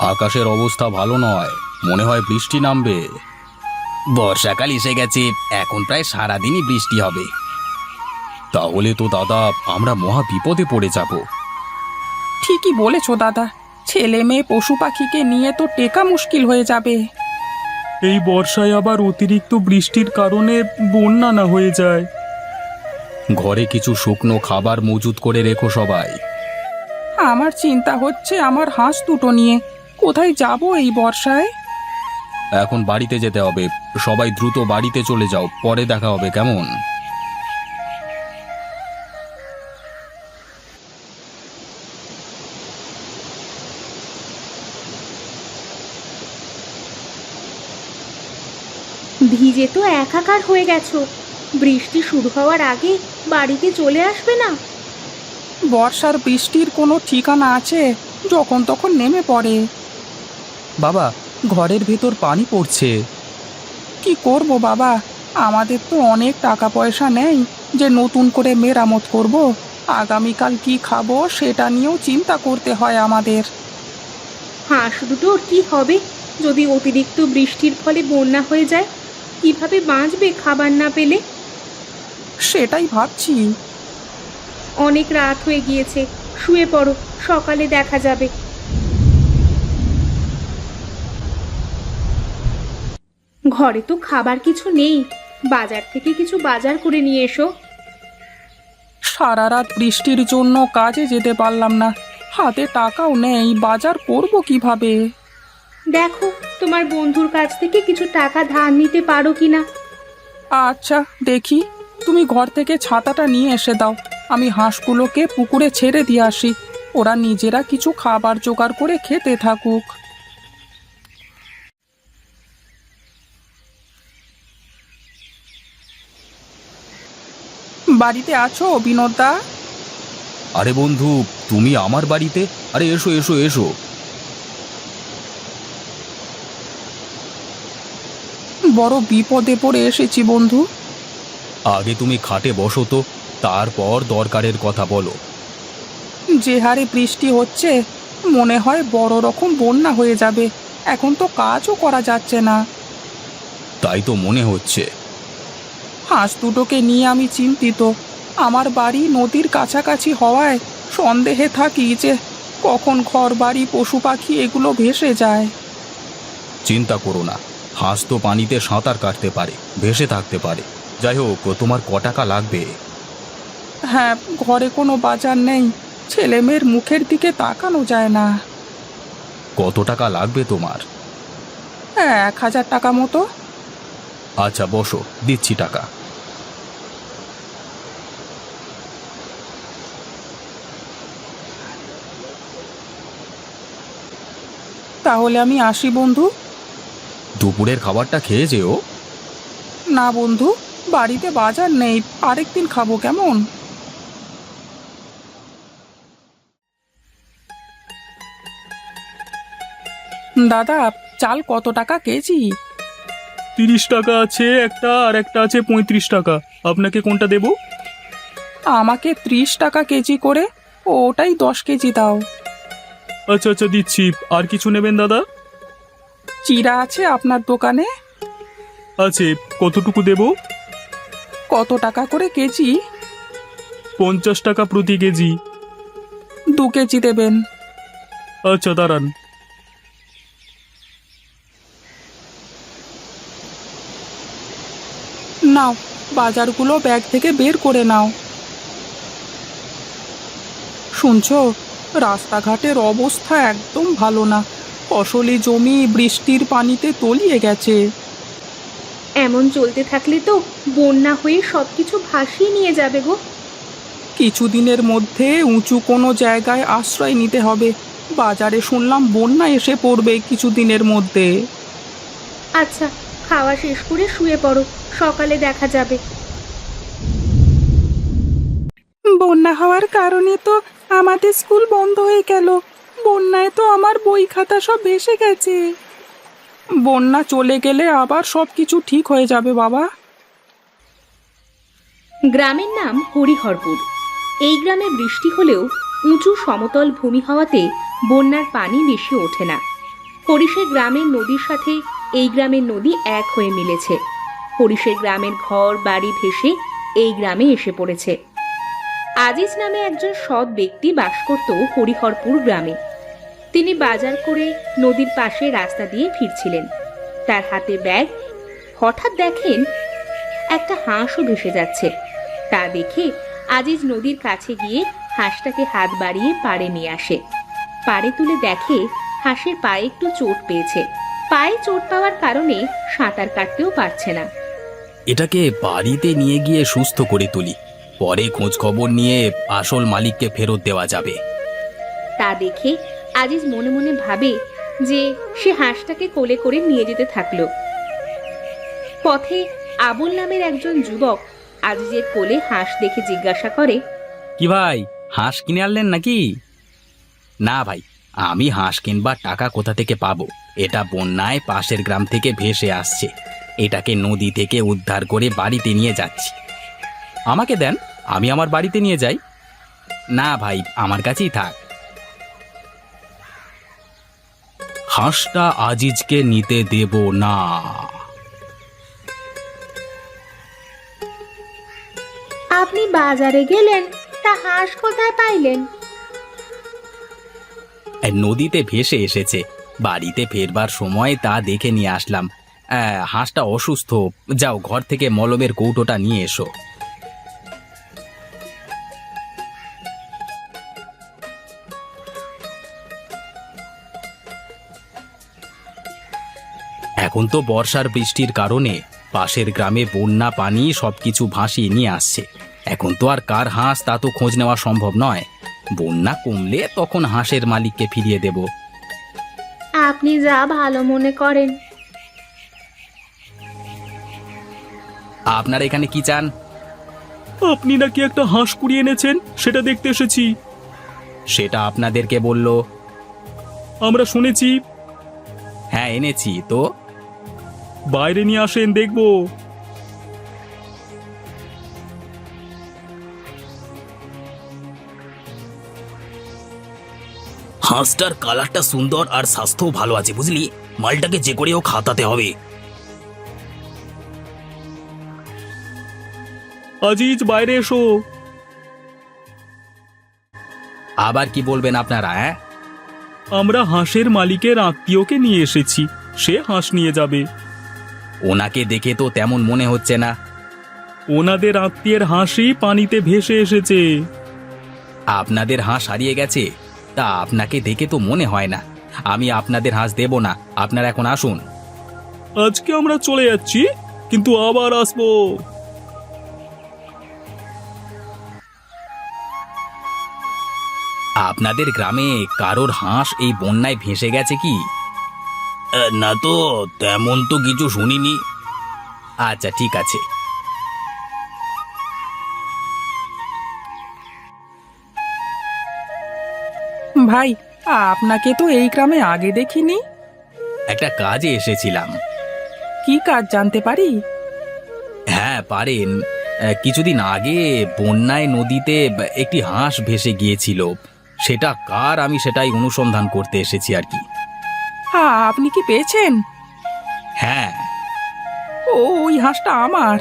আকাশের অবস্থা ভালো নয়। মনে হয় বৃষ্টি নামবে। বর্ষাকাল এসে গেছে। এখন প্রায় সারাদিনই বৃষ্টি হবে। তাহলে তো দাদা আমরা মহা বিপদে পড়ে যাব। ঠিকই বলেছ দাদা। ছেলে মেয়ে পশু পাখিকে নিয়ে তো টেকা মুশকিল হয়ে যাবে। এই বর্ষায় আবার অতিরিক্ত বৃষ্টির কারণে বন্যা না হয়ে যায়। ঘরে কিছু শুকনো খাবার মজুত করে রেখো সবাই। আমার চিন্তা হচ্ছে আমার হাঁস দুটো নিয়ে। কোথায় যাব এই বর্ষায়? এখন বাড়িতে যেতে হবে। সবাই দ্রুত বাড়িতে চলে যাও। পরে দেখা হবে কেমন? ভিজে তো একাকার হয়ে গেছো। বৃষ্টি শুরু হওয়ার আগে বাড়িতে চলে আসবে না? বর্ষার বৃষ্টির কোনো ঠিকানা আছে? যখন তখন নেমে পড়ে। বাবা ঘরের ভেতর পানি পড়ছে। কি করব বাবা? আমাদের তো অনেক টাকা পয়সা নেই। যে নতুন করে মেরামত করব আগামীকাল কি খাব সেটা নিয়েও চিন্তা করতে হয় আমাদের। হাঁস দুটোর কি হবে? যদি অতিরিক্ত বৃষ্টির ফলে বন্যা হয়ে যায় কীভাবে বাঁচবে খাবার না পেলে? সেটাই ভাবছি। অনেক রাত হয়ে গিয়েছে। শুয়ে পড়ো সকালে দেখা যাবে। ঘরে তো খাবার কিছু নেই। বাজার থেকে কিছু বাজার করে নিয়ে এসো। সারা রাত বৃষ্টির জন্য কাজে যেতে পারলাম না। হাতে টাকাও নেই বাজার করব কীভাবে? দেখো তোমার বন্ধুর কাছ থেকে কিছু টাকা ধার নিতে পারো কিনা। আচ্ছা দেখি। তুমি ঘর থেকে ছাতাটা নিয়ে এসে দাও। আমি হাঁসগুলোকে পুকুরে ছেড়ে দিয়ে আসি। ওরা নিজেরা কিছু খাবার জোগাড় করে খেতে থাকুক। বাড়িতে আছো বিনোদা? আরে বন্ধু তুমি আমার বাড়িতে? আরে এসো এসো এসো। বড় বিপদে পড়ে এসেছি বন্ধু। আগে তুমি খাটে বসো তো তারপর দরকারের কথা বলো। যে হারে বৃষ্টি হচ্ছে মনে হয় বড় রকম বন্যা হয়ে যাবে। এখন তো কাজও করা যাচ্ছে না। তাই তো মনে হচ্ছে। হাঁস দুটোকে নিয়ে আমি চিন্তিত। আমার বাড়ি নদীর কাছাকাছি হওয়ায় সন্দেহে থাকি যে কখন ঘর বাড়ি পশু পাখি এগুলো ভেসে যায়। চিন্তা করো না হাঁস তো পানিতে সাঁতার কাটতে পারে ভেসে থাকতে পারে। যাই হোক তোমার ক টাকা লাগবে? হ্যাঁ ঘরে কোনো বাজার নেই ছেলে মেয়ের মুখের দিকে তাকানো যায় না। কত টাকা লাগবে তোমার? হ্যাঁ এক হাজার টাকা মতো। আচ্ছা বসো দিচ্ছি টাকা। তাহলে আমি আসি বন্ধু। দুপুরের খাবারটা খেয়ে যেও। না বন্ধু বাড়িতে বাজার নেই আরেকদিন খাব কেমন? দাদা চাল কত টাকা কেজি? তিরিশ টাকা আছে একটা আর একটা আছে পঁয়ত্রিশ টাকা। আপনাকে কোনটা দেব? আমাকে ত্রিশ টাকা কেজি করে ওটাই দশ কেজি দাও। আচ্ছা আচ্ছা দিচ্ছি। আর কিছু নেবেন দাদা? চিরা আছে আপনার দোকানে? আছে। কতটুকু দেব? কত টাকা করে কেজি? পঞ্চাশ টাকা প্রতি কেজি। দু কেজি দেবেন। আচ্ছা দাঁড়ান। নাও বাজারগুলো ব্যাগ থেকে বের করে নাও। শুনছো? রাস্তাঘাটের অবস্থা একদম ভালো না। ফসলি জমি বৃষ্টির পানিতে তলিয়ে গেছে। এমন চলতে থাকলে তো বন্যা হয়ে সব কিছু ভাসিয়ে নিয়ে যাবে গো। কিছুদিনের মধ্যে উঁচু কোনো জায়গায় আশ্রয় নিতে হবে। বাজারে শুনলাম বন্যা এসে পড়বে কিছুদিনের মধ্যে। আচ্ছা খাওয়া শেষ করে শুয়ে পড়ো। সকালে দেখা যাবে। বন্যা হওয়ার কারণে তো আমাদের স্কুল বন্ধ হয়ে গেল। বন্যায় তো আমার বই খাতা সব ভেসে গেছে। বন্যা চলে গেলে আবার সব কিছু ঠিক হয়ে যাবে, বাবা। গ্রামের নাম হরিহরপুর। এই গ্রামে বৃষ্টি হলেও উঁচু সমতল ভূমি হওয়াতে বন্যার পানি বেশি ওঠে না। হরিশের গ্রামের নদীর সাথে এই গ্রামের নদী এক হয়ে মিলেছে। হরিশের গ্রামের ঘর, বাড়ি ভেসে এই গ্রামে এসে পড়েছে। আজিজ নামে একজন সৎ ব্যক্তি বাস করত হরিহরপুর গ্রামে। তিনি বাজার করে নদীর পাশে রাস্তা দিয়ে ফিরছিলেন। তার হাতে ব্যাগ। হঠাৎ দেখেন একটা হাঁসও ভেসে যাচ্ছে। তা দেখে আজিজ নদীর কাছে গিয়ে হাঁসটাকে হাত বাড়িয়ে পাড়ে নিয়ে আসে। পাড়ে তুলে দেখে হাঁসের পায়ে একটু চোট পেয়েছে। পায়ে চোট পাওয়ার কারণে সাঁতার কাটতেও পারছে না। এটাকে বাড়িতে নিয়ে গিয়ে সুস্থ করে তুলি। পরে খোঁজ খবর নিয়ে আসল মালিককে ফেরত দেওয়া যাবে। তা দেখে আজিজ মনে মনে ভাবে যে সে হাঁসটাকে কোলে করে নিয়ে যেতে থাকল। পথে আবুল নামের একজন যুবক আজিজের কোলে হাঁস দেখে জিজ্ঞাসা করে কি ভাই হাঁস কিনে আনলেন নাকি? না ভাই আমি হাঁস কিনবার টাকা কোথা থেকে পাবো? এটা বন্যায় পাশের গ্রাম থেকে ভেসে আসছে। এটাকে নদী থেকে উদ্ধার করে বাড়িতে নিয়ে যাচ্ছি। আমাকে দেন। আমি আমার বাড়িতে নিয়ে যাই। না ভাই আমার কাছেই থাক। হাঁসটা আজিজকে নিতে দেব না। আপনি বাজারে গেলেন তা হাঁস কোথায় পাইলেন? নদীতে ভেসে এসেছে। বাড়িতে ফেরবার সময় তা দেখে নিয়ে আসলাম। আহ, হাঁসটা অসুস্থ। যাও ঘর থেকে মলমের কৌটোটা নিয়ে এসো। এখন তো বর্ষার বৃষ্টির কারণে পাশের গ্রামে বন্যা পানি সবকিছু ভাসিয়ে নিয়ে আসছে। এখন তো আর কার হাঁস তা তো খোঁজ নেওয়া সম্ভব নয়। বন্যা কমলে তখন হাঁসের মালিককে ফিরিয়ে দেব। আপনি যা ভালো মনে করেন। আপনার এখানে কি চান? আপনি নাকি একটা হাঁস কুড়িয়ে এনেছেন সেটা দেখতে এসেছি। সেটা আপনাদেরকে বলল। আমরা শুনেছি। হ্যাঁ এনেছি। তো বাইরে নিয়ে আসেন দেখব। হাঁসটার কালারটা সুন্দর আর স্বাস্থ্যও ভালো আছে বুঝলি? মালটাকে যে করেও খাতাতে হবে। আজিজ বাইরে এসো। আবার কি বলবেন আপনারা হ্যাঁ? আমরা হাঁসের মালিকের আত্মীয়কে নিয়ে এসেছি সে হাঁস নিয়ে যাবে। ওনাকে দেখে তো তেমন মনে হচ্ছে না। ওনাদের আত্মীয়ের হাঁসই পানিতে ভেসে এসেছে। আপনাদের হাঁস হারিয়ে গেছে তা আপনাকে দেখে তো মনে হয় না। আমি আপনাদের হাঁস দেব না আপনারা এখন আসুন। আজকে আমরা চলে যাচ্ছি কিন্তু আবার আসব। আপনাদের গ্রামে কারোর হাঁস এই বন্যায় ভেসে গেছে কি? না তো তেমন তো কিছু শুনিনি। আচ্ছা ঠিক আছে। ভাই আপনাকে তো এই গ্রামে আগে দেখিনি? একটা কাজে এসেছিলাম। কি কাজ জানতে পারি? হ্যাঁ পারেন। আহ, কিছুদিন আগে বন্যায় নদীতে একটি হাঁস ভেসে গিয়েছিল। সেটা কার? আমি সেটাই অনুসন্ধান করতে এসেছি আর কি। আপনি কি পেয়েছেন? হ্যাঁ। ও ওই হাঁসটা আমার।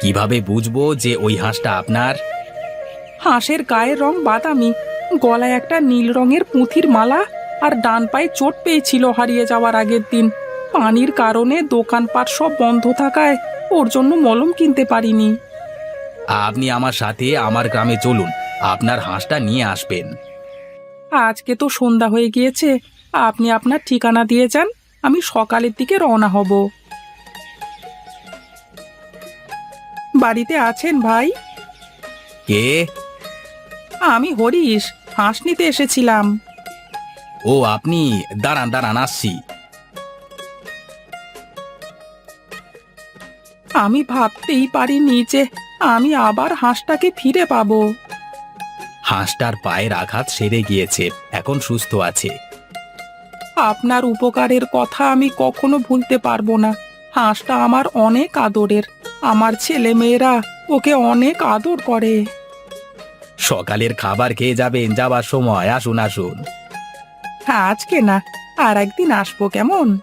কীভাবে বুঝব যে ওই হাঁসটা আপনার? হাঁসের গায়ের রং বাদামি গলায় একটা নীল রঙের পুঁথির মালা আর ডান পায়ে চোট পেয়েছিল হারিয়ে যাওয়ার আগের দিন। পানির কারণে দোকানপাট সব বন্ধ থাকায় ওর জন্য মলম কিনতে পারিনি। আপনি আমার সাথে আমার গ্রামে চলুন আপনার হাঁসটা নিয়ে আসবেন। আজকে তো সন্ধ্যা হয়ে গিয়েছে আপনি আপনার ঠিকানা দিয়ে যান আমি সকালের দিকে রওনা হব। বাড়িতে আছেন ভাই? কে? আমি হরিশ হাঁস নিতে এসেছিলাম। ও আপনি দাঁড়ান দাঁড়ান আসছি। আমি ভাবতেই পারিনি যে আমি আবার হাঁসটাকে ফিরে পাবো। হাঁসটার পায়ের আঘাত সেরে গিয়েছে এখন সুস্থ আছে। আপনার উপকারের কথা আমি কখনো ভুলতে পারব না। হাঁসটা আমার অনেক আদরের। আমার ছেলে মেয়েরা ওকে অনেক আদর করে। সকালের খাবার খেয়ে যাবেন যাবার সময়। আসুন আসুন। হ্যাঁ আজকে না আর একদিন আসব কেমন?